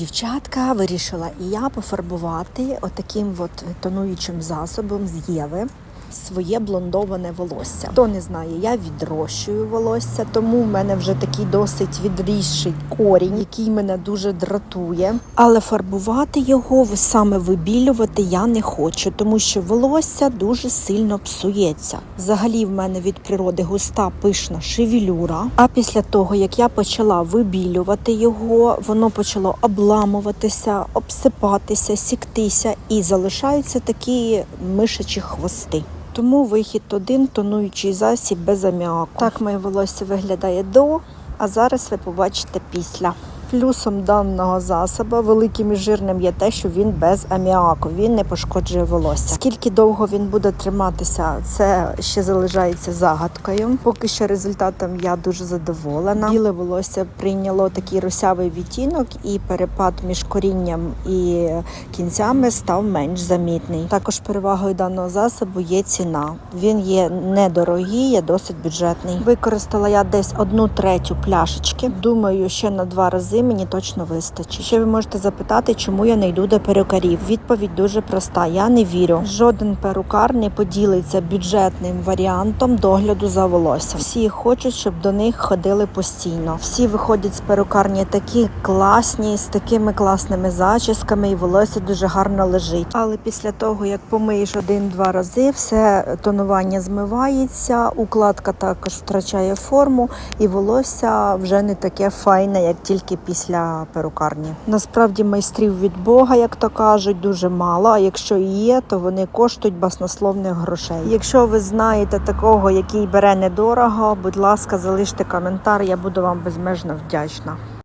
Дівчатка вирішила і я пофарбувати отаким от тонуючим засобом з Єви своє блондоване волосся. Хто не знає, я відрощую волосся, тому в мене вже такий досить відрізший корінь, який мене дуже дратує. Але фарбувати його саме вибілювати я не хочу, тому що волосся дуже сильно псується. Взагалі, в мене від природи густа пишна шевелюра. А після того, як я почала вибілювати його, воно почало обламуватися, обсипатися, сіктися і залишаються такі мишачі хвости. Тому вихід один тонуючий засіб без аміаку. Так моє волосся виглядає до, а зараз ви побачите після. Плюсом даного засобу великим і жирним є те, що він без аміаку, він не пошкоджує волосся. Скільки довго він буде триматися, це ще залишається загадкою. Поки що результатом я дуже задоволена. Біле волосся прийняло такий русявий відтінок, і перепад між корінням і кінцями став менш замітний. Також перевагою даного засобу є ціна. Він є недорогий, є досить бюджетний. Використала я десь одну третю пляшечки. Думаю, ще на два рази мені точно вистачить. Ще ви можете запитати, чому я не йду до перукарів. Відповідь дуже проста: я не вірю. Жоден перукар не поділиться бюджетним варіантом догляду за волоссям. Всі хочуть, щоб до них ходили постійно. Всі виходять з перукарні такі класні, з такими класними зачісками, і волосся дуже гарно лежить. Але після того, як помиєш один-два рази, все тонування змивається, укладка також втрачає форму, і волосся вже не таке файне, як тільки після перукарні. Насправді майстрів від Бога, як то кажуть, дуже мало. А якщо і є, то вони коштують баснословних грошей. Якщо ви знаєте такого, який бере недорого, будь ласка, залиште коментар, я буду вам безмежно вдячна.